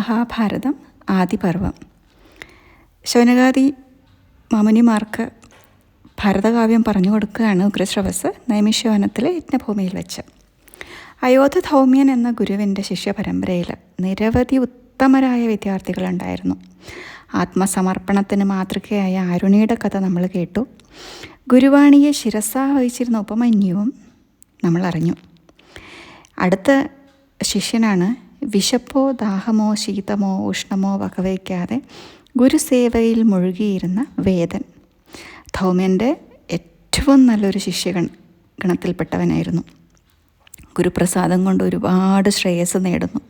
മഹാഭാരതം ആദിപർവം. ശൗനകാദി മമുനിമാർക്ക് ഭരതകാവ്യം പറഞ്ഞു കൊടുക്കുകയാണ് ഉഗ്രശ്രവസ് നൈമിഷ്യവനത്തിലെ യജ്ഞഭൂമിയിൽ വെച്ച്. അയോധ്യ എന്ന ഗുരുവിന്റെ ശിഷ്യപരമ്പരയിൽ നിരവധി ഉത്തമരായ വിദ്യാർത്ഥികളുണ്ടായിരുന്നു. ആത്മസമർപ്പണത്തിന് മാതൃകയായ ആരുണിയുടെ കഥ നമ്മൾ കേട്ടു. ഗുരുവാണിയെ ശിരസ വഹിച്ചിരുന്ന ഉപമന്യുവും നമ്മൾ അറിഞ്ഞു. അടുത്ത ശിഷ്യനാണ് വിശപ്പോ ദാഹമോ ശീതമോ ഉഷ്ണമോ വകവയ്ക്കാതെ ഗുരുസേവയിൽ മുഴുകിയിരുന്ന വേദൻ. ധൗമ്യന്റെ ഏറ്റവും നല്ലൊരു ശിഷ്യഗൺ ഗണത്തിൽപ്പെട്ടവനായിരുന്നു. ഗുരുപ്രസാദം കൊണ്ട് ഒരുപാട് ശ്രേയസ് നേടുന്നു.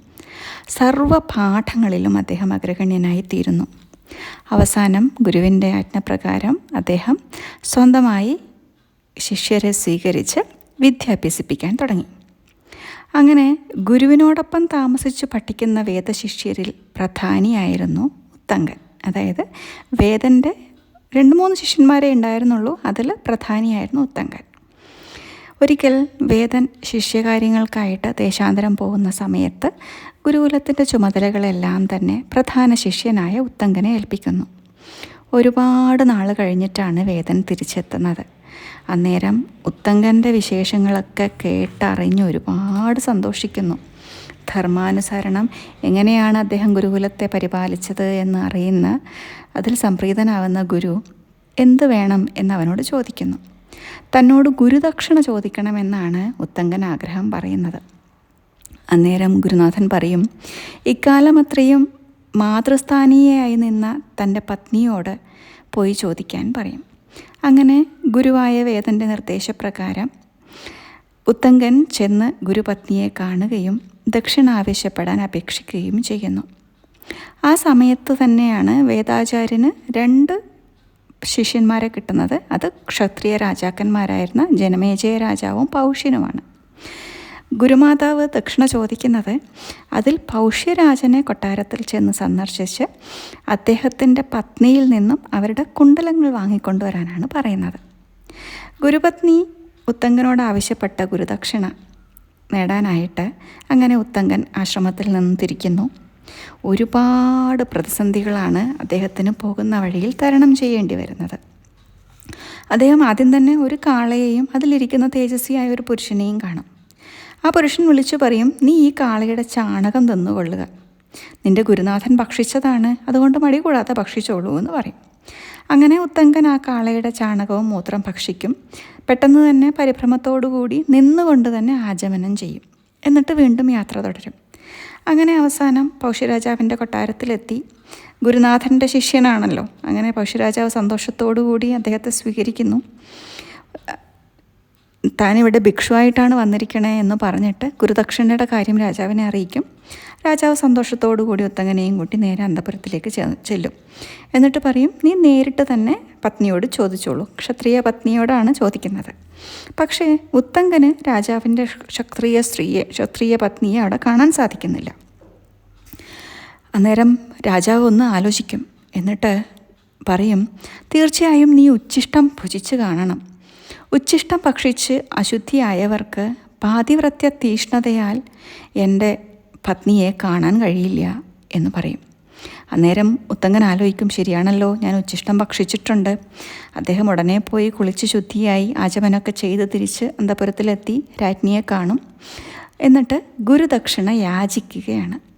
സർവ പാഠങ്ങളിലും അദ്ദേഹം അഗ്രഗണ്യനായിത്തീരുന്നു. അവസാനം ഗുരുവിന്റെ ആജ്ഞപ്രകാരം അദ്ദേഹം സ്വന്തമായി ശിഷ്യരെ സ്വീകരിച്ച് വിദ്യ അഭ്യസിപ്പിക്കാൻ തുടങ്ങി. അങ്ങനെ ഗുരുവിനോടൊപ്പം താമസിച്ച് പഠിക്കുന്ന വേദശിഷ്യരിൽ പ്രധാനിയായിരുന്നു ഉത്തങ്കൻ. അതായത് വേദന്റെ രണ്ട് മൂന്ന് ശിഷ്യന്മാരെ ഉണ്ടായിരുന്നുള്ളൂ അതിൽ പ്രധാനിയായിരുന്നു ഉത്തങ്കൻ. ഒരിക്കൽ വേദൻ ശിഷ്യകാര്യങ്ങൾക്കായിട്ട് ദേശാന്തരം പോകുന്ന സമയത്ത് ഗുരുകുലത്തിന്റെ ചുമതലകളെല്ലാം തന്നെ പ്രധാന ശിഷ്യനായ ഉത്തങ്കനെ ഏൽപ്പിക്കുന്നു. ഒരുപാട് നാൾ കഴിഞ്ഞിട്ടാണ് വേദൻ തിരിച്ചെത്തുന്നത്. അന്നേരം ഉത്തങ്കന്റെ വിശേഷങ്ങളൊക്കെ കേട്ടറിഞ്ഞ് ഒരുപാട് സന്തോഷിക്കുന്നു. ധർമാനുസരണം എങ്ങനെയാണ് അദ്ദേഹം ഗുരുകുലത്തെ പരിപാലിച്ചത് എന്ന് അറിയുന്ന അതിൽ സംപ്രീതനാവുന്ന ഗുരു എന്ത് വേണം എന്ന് അവനോട് ചോദിക്കുന്നു. തന്നോട് ഗുരുദക്ഷിണ ചോദിക്കണമെന്നാണ് ഉത്തങ്കൻ ആഗ്രഹം പറയുന്നത്. അന്നേരം ഗുരുനാഥൻ പറയും ഇക്കാലം അത്രയും മാതൃസ്ഥാനീയയായി നിന്ന തന്റെ പത്നിയോട് പോയി ചോദിക്കാൻ പറയും. അങ്ങനെ ഗുരുവായ വേദന്റെ നിർദ്ദേശപ്രകാരം ഉത്തങ്കൻ ചെന്ന് ഗുരുപത്നിയെ കാണുകയും ദക്ഷിണ ആവശ്യപ്പെടാൻ അപേക്ഷിക്കുകയും ചെയ്യുന്നു. ആ സമയത്ത് തന്നെയാണ് വേദാചാര്യന് രണ്ട് ശിഷ്യന്മാരെ കിട്ടുന്നത്. അത് ക്ഷത്രിയ രാജാക്കന്മാരായിരുന്ന ജനമേജയ രാജാവും പൗഷ്യനുമാണ്. ഗുരുമാതാവ് ദക്ഷിണ ചോദിക്കുന്നത് അതിൽ പൗഷ്യരാജനെ കൊട്ടാരത്തിൽ ചെന്ന് സന്ദർശിച്ച് അദ്ദേഹത്തിന്റെ പത്നിയിൽ നിന്നും അവരുടെ കുണ്ടലങ്ങൾ വാങ്ങിക്കൊണ്ടുവരാനാണ് പറയുന്നത്. ഗുരുപത്നി ഉത്തങ്കനോട് ആവശ്യപ്പെട്ട ഗുരുദക്ഷിണ നേടാനായിട്ട് അങ്ങനെ ഉത്തങ്കൻ ആശ്രമത്തിൽ നിന്ന് തിരിക്കുന്നു. ഒരുപാട് പ്രതിസന്ധികളാണ് അദ്ദേഹത്തിന് പോകുന്ന വഴിയിൽ തരണം ചെയ്യേണ്ടി വരുന്നത്. അദ്ദേഹം ആദ്യം തന്നെ ഒരു കാളയെയും അതിലിരിക്കുന്ന തേജസ്വിയായ ഒരു പുരുഷനെയും കാണും. ആ പുരുഷൻ വിളിച്ചു പറയും നീ ഈ കാളയുടെ ചാണകം തന്നുകൊള്ളുക. നിന്റെ ഗുരുനാഥൻ ഭക്ഷിച്ചതാണ് അതുകൊണ്ട് മടി കൂടാതെ ഭക്ഷിച്ചോളൂ എന്ന് പറയും. അങ്ങനെ ഉത്തങ്കൻ ആ കാളയുടെ ചാണകവും മൂത്രം ഭക്ഷിക്കും. പെട്ടെന്ന് തന്നെ പരിഭ്രമത്തോടുകൂടി നിന്നുകൊണ്ട് തന്നെ ആചമനം ചെയ്യും. എന്നിട്ട് വീണ്ടും യാത്ര തുടരും. അങ്ങനെ അവസാനം പൗഷ്യരാജാവിന്റെ കൊട്ടാരത്തിലെത്തി. ഗുരുനാഥന്റെ ശിഷ്യനാണല്ലോ. അങ്ങനെ പൗഷ്യരാജാവ് സന്തോഷത്തോടു കൂടി അദ്ദേഹത്തെ സ്വീകരിക്കുന്നു. താനിവിടെ ഭിക്ഷുവായിട്ടാണ് വന്നിരിക്കണേ എന്ന് പറഞ്ഞിട്ട് ഗുരുദക്ഷിണയുടെ കാര്യം രാജാവിനെ അറിയിക്കും. രാജാവ് സന്തോഷത്തോടു കൂടി ഒത്തങ്ങനെയും കൂട്ടി നേരെ അന്തപുരത്തിലേക്ക് ചെല്ലും. എന്നിട്ട് പറയും നീ നേരിട്ട് തന്നെ പത്നിയോട് ചോദിച്ചോളൂ. ക്ഷത്രിയ പത്നിയോടാണ് ചോദിക്കുന്നത്. പക്ഷേ ഉത്തങ്കന് രാജാവിന്റെ ക്ഷത്രിയ സ്ത്രീയെ ക്ഷത്രിയ പത്നിയെ അവിടെ കാണാൻ സാധിക്കുന്നില്ല. അന്നേരം രാജാവ് ഒന്ന് ആലോചിക്കും. എന്നിട്ട് പറയും തീർച്ചയായും നീ ഉച്ചിഷ്ടം ഭുജിച്ച് കാണണം. ഉച്ചിഷ്ടം ഭക്ഷിച്ച് അശുദ്ധിയായവർക്ക് പാതിവ്രത്യ തീഷ്ണതയാൽ എന്റെ പത്നിയെ കാണാൻ കഴിയില്ല എന്ന് പറയും. അന്നേരം ഉത്തങ്കൻ ആലോചിക്കും ശരിയാണല്ലോ ഞാൻ ഉച്ചിഷ്ടം ഭക്ഷിച്ചിട്ടുണ്ട്. അദ്ദേഹം ഉടനെ പോയി കുളിച്ച് ശുദ്ധിയായി ആചമനമൊക്കെ ചെയ്ത് തിരിച്ച് അന്തപുരത്തിലെത്തി രാജ്ഞിയെ കാണും. എന്നിട്ട് ഗുരുദക്ഷിണ യാചിക്കുകയാണ്.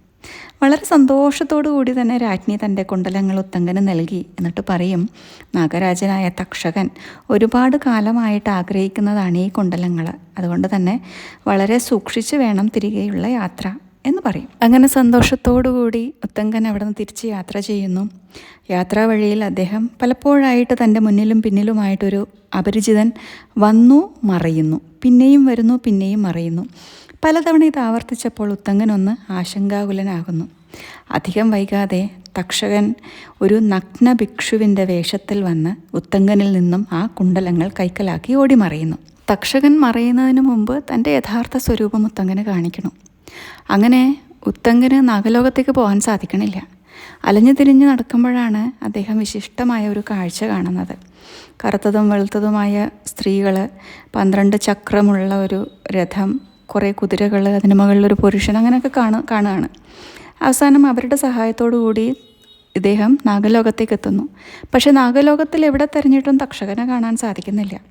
വളരെ സന്തോഷത്തോടു കൂടി തന്നെ രാജ്ഞി തന്റെ കുണ്ടലങ്ങൾ ഉത്തങ്കന് നൽകി എന്നിട്ട് പറയും നാഗരാജനായ തക്ഷകൻ ഒരുപാട് കാലമായിട്ട് ആഗ്രഹിക്കുന്നതാണ് ഈ കുണ്ടലങ്ങൾ. അതുകൊണ്ട് തന്നെ വളരെ സൂക്ഷിച്ച് വേണം തിരികെയുള്ള യാത്ര എന്ന് പറയും. അങ്ങനെ സന്തോഷത്തോടുകൂടി ഉത്തങ്കൻ അവിടെ നിന്ന് തിരിച്ച് യാത്ര ചെയ്യുന്നു. യാത്രാ വഴിയിൽ അദ്ദേഹം പലപ്പോഴായിട്ട് തന്റെ മുന്നിലും പിന്നിലുമായിട്ടൊരു അപരിചിതൻ വന്നു മറയുന്നു. പിന്നെയും വരുന്നു പിന്നെയും മറയുന്നു. പലതവണ ഇത് ആവർത്തിച്ചപ്പോൾ ഉത്തങ്ങനൊന്ന് ആശങ്കാകുലനാകുന്നു. അധികം വൈകാതെ തക്ഷകൻ ഒരു നഗ്ന ഭിക്ഷുവിന്റെ വേഷത്തിൽ വന്ന് ഉത്തങ്കനിൽ നിന്നും ആ കുണ്ടലങ്ങൾ കൈക്കലാക്കി ഓടി ഓടിമറയുന്നു. തക്ഷകൻ മറയുന്നതിന് മുമ്പ് തന്റെ യഥാർത്ഥ സ്വരൂപം ഉത്തങ്കന് കാണിക്കണം. അങ്ങനെ ഉത്തങ്കന് നാഗലോകത്തേക്ക് പോകാൻ സാധിക്കണില്ല. അലഞ്ഞു തിരിഞ്ഞ് നടക്കുമ്പോഴാണ് അദ്ദേഹം വിശിഷ്ടമായ ഒരു കാഴ്ച കാണുന്നത്. കറുത്തതും വെളുത്തതുമായ സ്ത്രീകൾ പന്ത്രണ്ട് ചക്രമുള്ള ഒരു രഥം കുറേ കുതിരകൾ അതിന് മുകളിലൊരു പുരുഷൻ അങ്ങനെയൊക്കെ കാണു കാണുകയാണ് അവസാനം അവരുടെ സഹായത്തോടു കൂടി ഇദ്ദേഹം നാഗലോകത്തേക്ക് എത്തുന്നു. പക്ഷെ നാഗലോകത്തിൽ എവിടെ തെരഞ്ഞിട്ടും തക്ഷകനെ കാണാൻ സാധിക്കുന്നില്ല.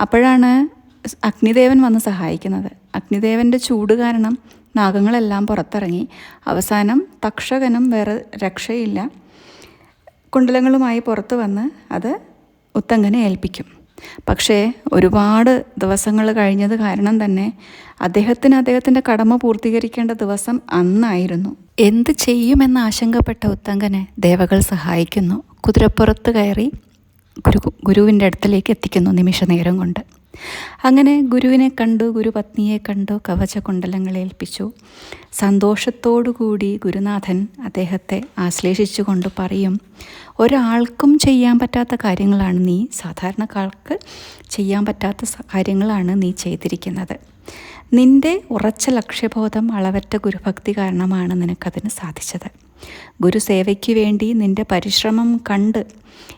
അപ്പോഴാണ് അഗ്നിദേവൻ വന്ന് സഹായിക്കുന്നത്. അഗ്നിദേവന്റെ ചൂട് കാരണം നാഗങ്ങളെല്ലാം പുറത്തിറങ്ങി. അവസാനം തക്ഷകനും വേറെ രക്ഷയില്ല. കുണ്ടലങ്ങളുമായി പുറത്തു വന്ന് അത് ഉത്തങ്കനെ ഏൽപ്പിക്കും. പക്ഷേ ഒരുപാട് ദിവസങ്ങൾ കഴിഞ്ഞത് കാരണം തന്നെ അദ്ദേഹത്തിന് അദ്ദേഹത്തിന്റെ കടമ പൂർത്തീകരിക്കേണ്ട ദിവസം അന്നായിരുന്നു. എന്ത് ചെയ്യുമെന്ന് ആശങ്കപ്പെട്ട ഉത്തങ്കനെ ദേവകൾ സഹായിക്കുന്നു. കുതിരപ്പുറത്ത് കയറി ഗുരു ഗുരുവിന്റെ അടുത്തിലേക്ക് എത്തിക്കുന്നു നിമിഷ നേരം കൊണ്ട്. അങ്ങനെ ഗുരുവിനെ കണ്ടു ഗുരുപത്നിയെ കണ്ടു കവചകുണ്ടലങ്ങൾ ഏൽപ്പിച്ചു. സന്തോഷത്തോടുകൂടി ഗുരുനാഥൻ അദ്ദേഹത്തെ ആശ്ലേഷിച്ചുകൊണ്ട് പറയും ഒരാൾക്കും ചെയ്യാൻ പറ്റാത്ത കാര്യങ്ങളാണ് നീ സാധാരണക്കാർക്ക് ചെയ്യാൻ പറ്റാത്ത കാര്യങ്ങളാണ് നീ ചെയ്തിരിക്കുന്നത്. നിന്റെ ഉറച്ച ലക്ഷ്യബോധം അളവറ്റ ഗുരുഭക്തി കാരണമാണ് നിനക്കതിന് സാധിച്ചത്. ഗുരുസേവയ്ക്ക് വേണ്ടി നിന്റെ പരിശ്രമം കണ്ട്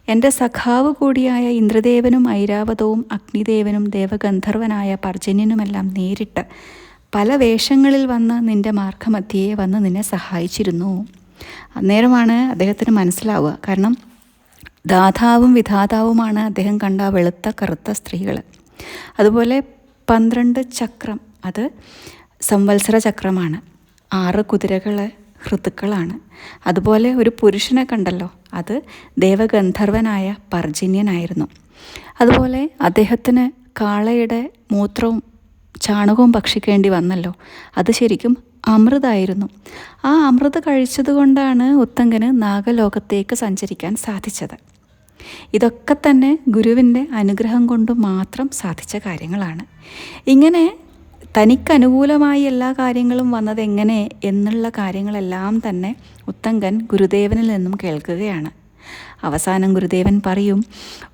എന്റെ സഖാവ് കൂടിയായ ഇന്ദ്രദേവനും ഐരാവതവും അഗ്നിദേവനും ദേവഗന്ധർവനായ പർജന്യനുമെല്ലാം നേരിട്ട് പല വേഷങ്ങളിൽ വന്ന് നിന്റെ മാർഗമധ്യയെ വന്ന് നിന്നെ സഹായിച്ചിരുന്നു. അന്നേരമാണ് അദ്ദേഹത്തിന് മനസ്സിലാവുക. കാരണം ദാതാവും വിധാതാവുമാണ് അദ്ദേഹം കണ്ട വെളുത്ത കറുത്ത സ്ത്രീകൾ അതുപോലെ പന്ത്രണ്ട് ചക്രം അത് സംവത്സര ചക്രമാണ്. ആറ് കുതിരകളെ ഋതുക്കളാണ്. അതുപോലെ ഒരു പുരുഷനെ കണ്ടല്ലോ. അത് ദേവഗന്ധർവനായ പർജന്യനായിരുന്നു. അതുപോലെ അദ്ദേഹത്തിന് കാളയുടെ മൂത്രവും ചാണകവും ഭക്ഷിക്കേണ്ടി വന്നല്ലോ. അത് ശരിക്കും അമൃതായിരുന്നു. ആ അമൃത് കഴിച്ചതുകൊണ്ടാണ് ഉത്തങ്കന് നാഗലോകത്തേക്ക് സഞ്ചരിക്കാൻ സാധിച്ചത്. ഇതൊക്കെ തന്നെ ഗുരുവിന്റെ അനുഗ്രഹം കൊണ്ട് മാത്രം സാധിച്ച കാര്യങ്ങളാണ്. ഇങ്ങനെ തനിക്ക് അനുകൂലമായി എല്ലാ കാര്യങ്ങളും വന്നത് എങ്ങനെ എന്നുള്ള കാര്യങ്ങളെല്ലാം തന്നെ ഉത്തങ്കൻ ഗുരുദേവനിൽ നിന്നും കേൾക്കുകയാണ്. അവസാനം ഗുരുദേവൻ പറയും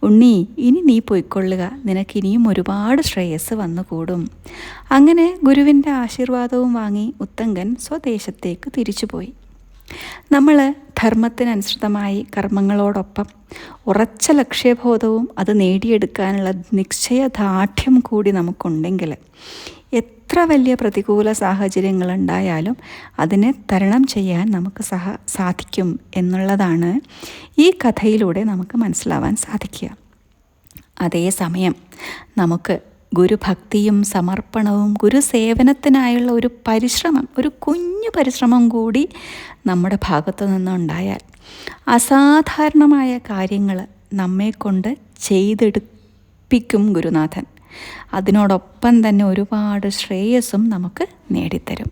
ഉണ്ണി ഇനി നീ പൊയ്ക്കൊള്ളുക. നിനക്കിനിയും ഒരുപാട് ശ്രേയസ് വന്നുകൂടും. അങ്ങനെ ഗുരുവിന്റെ ആശീർവാദവും വാങ്ങി ഉത്തങ്കൻ സ്വദേശത്തേക്ക് തിരിച്ചുപോയി. നമ്മൾ ധർമ്മത്തിനനുസൃതമായി കർമ്മങ്ങളോടൊപ്പം ഉറച്ച ലക്ഷ്യബോധവും അത് നേടിയെടുക്കാനുള്ള നിശ്ചയദാർഢ്യം കൂടി നമുക്കുണ്ടെങ്കിൽ എത്ര വലിയ പ്രതികൂല സാഹചര്യങ്ങളുണ്ടായാലും അതിനെ തരണം ചെയ്യാൻ നമുക്ക് സഹ സാധിക്കും എന്നുള്ളതാണ് ഈ കഥയിലൂടെ നമുക്ക് മനസ്സിലാവാൻ സാധിക്കുക. അതേസമയം നമുക്ക് ഗുരുഭക്തിയും സമർപ്പണവും ഗുരുസേവനത്തിനായുള്ള ഒരു പരിശ്രമം ഒരു കുഞ്ഞു പരിശ്രമം കൂടി നമ്മുടെ ഭാഗത്തു നിന്നുണ്ടായാൽ അസാധാരണമായ കാര്യങ്ങൾ നമ്മെക്കൊണ്ട് ചെയ്തെടുപ്പിക്കും ഗുരുനാഥൻ. അതിനോടൊപ്പം തന്നെ ഒരുപാട് ശ്രേയസ്സും നമുക്ക് നേടിത്തരും.